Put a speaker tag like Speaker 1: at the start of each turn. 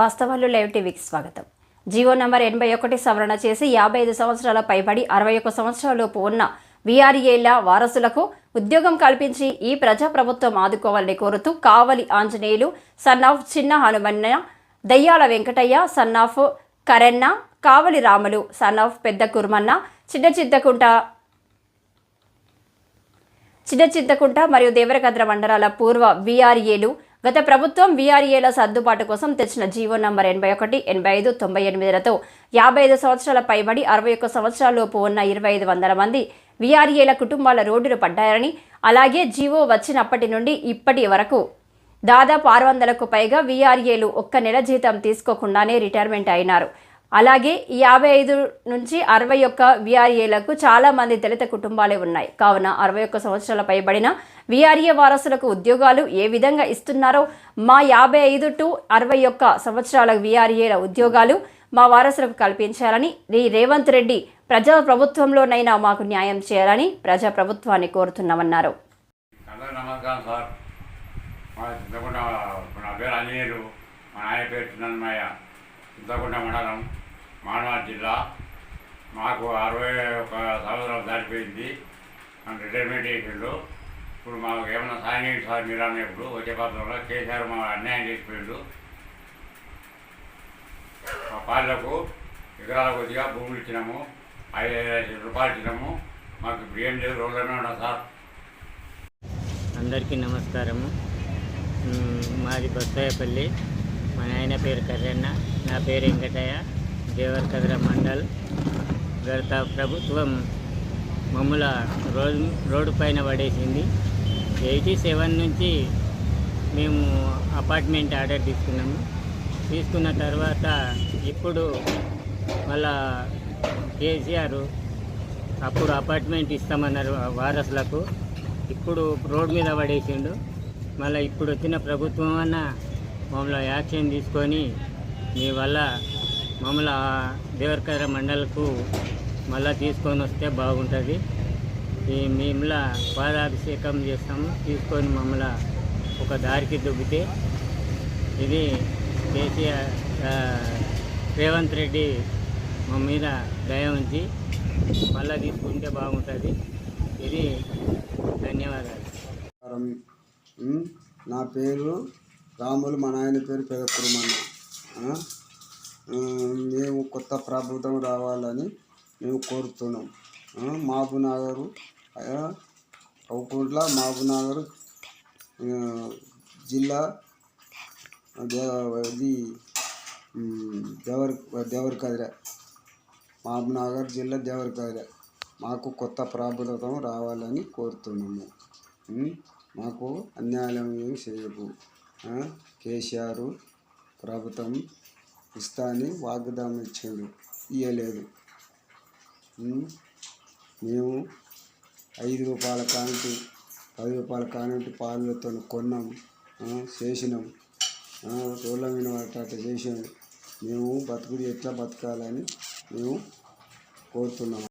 Speaker 1: వాస్తవాలు లైవ్ టీవీకి స్వాగతం. జీవో నంబర్ ఎనభై ఒకటి సవరణ చేసి యాభై ఐదు సంవత్సరాల పైబడి అరవై ఒక్క సంవత్సరాలలోపు ఉన్న వీఆర్ఏల వారసులకు ఉద్యోగం కల్పించి ఈ ప్రజాప్రభుత్వం ఆదుకోవాలని కోరుతూ కావలి ఆంజనేయులు సన్ ఆఫ్ చిన్న Hanumanna Dayyala Venkataiah son of Karenna Kavali Ramulu son of పెద్ద కుర్మన్న చిన్న చిద్దకుంట చిన్న చింతకుంట మరియు దేవరకద్ర మండలాల పూర్వ వీఆర్ఏలు గత ప్రభుత్వం వీఆర్ఏల సర్దుబాటు కోసం తెచ్చిన జీవో నంబర్ ఎనభై ఒకటి ఎనభై ఐదు తొంభై ఎనిమిదిలతో యాభై ఐదు సంవత్సరాల పైబడి అరవై ఒక్క సంవత్సరాలలోపు ఉన్న ఇరవై ఐదు వందల మంది వీఆర్ఏల కుటుంబాల రోడ్డును పడ్డారని అలాగే జీవో వచ్చినప్పటి నుండి ఇప్పటి వరకు దాదాపు ఆరు వందలకు పైగా వీఆర్ఏలు ఒక్క నెల జీతం తీసుకోకుండానే రిటైర్మెంట్ అయినారు. అలాగే ఈ యాభై ఐదు నుంచి అరవై ఒక్క వీఆర్ఏలకు చాలా మంది దళిత కుటుంబాలే ఉన్నాయి. కావున అరవై ఒక్క సంవత్సరాల పైబడిన వీఆర్ఏ వారసులకు ఉద్యోగాలు ఏ విధంగా ఇస్తున్నారో మా యాభై ఐదు టు అరవై ఒక్క సంవత్సరాల వీఆర్ఏల ఉద్యోగాలు మా వారసులకు కల్పించాలని రీ రేవంత్ రెడ్డి ప్రజా ప్రభుత్వంలోనైనా మాకు న్యాయం చేయాలని ప్రజా ప్రభుత్వాన్ని కోరుతున్నామన్నారు.
Speaker 2: నమస్కారం సార్. నా పేరు మా పేరు చిన్నమయ్య మండలం మానవాడ జిల్లా. మాకు అరవై ఒక సంవత్సరం దాటిపోయింది. మన రిటైర్మెంట్ చేసిండు. ఇప్పుడు మాకు ఏమైనా సాయం చేయండి సార్ మీరు అన్నప్పుడు వచ్చే పత్రంలో కేసీఆర్ మా అన్యాయం చేసిపోయిండు. మా పాలకు ఎకరాల కొద్దిగా భూములు ఇచ్చినాము. ఐదు ఐదు లక్షల రూపాయలు ఇచ్చినాము. మాకు ఇప్పుడు ఏం లేదు రోడ్లనే ఉన్నాం సార్.
Speaker 3: అందరికీ నమస్కారము. మాది బొత్తాయపల్లి మా నాయన పేరు కర్రన్న. నా పేరు వెంకటయ్య. దేవరకద్ర మండల్ గత ప్రభుత్వం మమ్మల రోడ్ రోడ్డు పైన పడేసింది. ఎయిటీ సెవెన్ నుంచి మేము అపార్ట్మెంట్ ఆర్డర్ తీసుకున్నాము. తీసుకున్న తర్వాత ఇప్పుడు మళ్ళా కేసీఆర్ అప్పుడు అపార్ట్మెంట్ ఇస్తామన్నారు వారసులకు. ఇప్పుడు రోడ్ మీద పడేసిండు. మళ్ళీ ఇప్పుడు వచ్చిన ప్రభుత్వం అన్న మమ్మల్ని యాక్షన్ తీసుకొని మీ వల్ల మమ్మల్ని ఆ దేవరకర మండలకు మళ్ళీ తీసుకొని వస్తే బాగుంటుంది. ఈ మేములా పాదాభిషేకం చేస్తాము. తీసుకొని మమ్మల్ని ఒక దారికి దుబ్బితే ఇది కేసీఆర్ రేవంత్ రెడ్డి మా మీద దయ ఉంచి మళ్ళీ తీసుకుంటే బాగుంటుంది. ఇది ధన్యవాదాలు.
Speaker 4: నా పేరు రాములు మా నాయన పేరు పెదపురమన్న. మేము కొత్త ప్రభుత్వం రావాలని మేము కోరుతున్నాం. ఆ, మహబూబ్నగర్ అవుకుంట్ల మహబూబ్నగర్ జిల్లా దే- ఇది ఉమ్, దేవర్ దేవరకద్ర మహబూబ్నగర్ జిల్లా దేవరకద్ర మాకు కొత్త ప్రభుత్వం రావాలని కోరుతున్నాము. మాకు అన్యాయం ఏమి చేయకు. కేసీఆర్ ప్రభుత్వం ఇస్తా అని వాగ్దానం ఇచ్చాడు. ఇవ్వలేదు మేము ఐదు రూపాయల కానుంటి పది రూపాయల కానుంటి పాలతో కొన్నాం చేసినాం. ఆ, రోడ్ల మీద పడ్డట్టు చేసాం మేము బతుకుడు ఎట్లా బతకాలని మేము కోరుతున్నాం.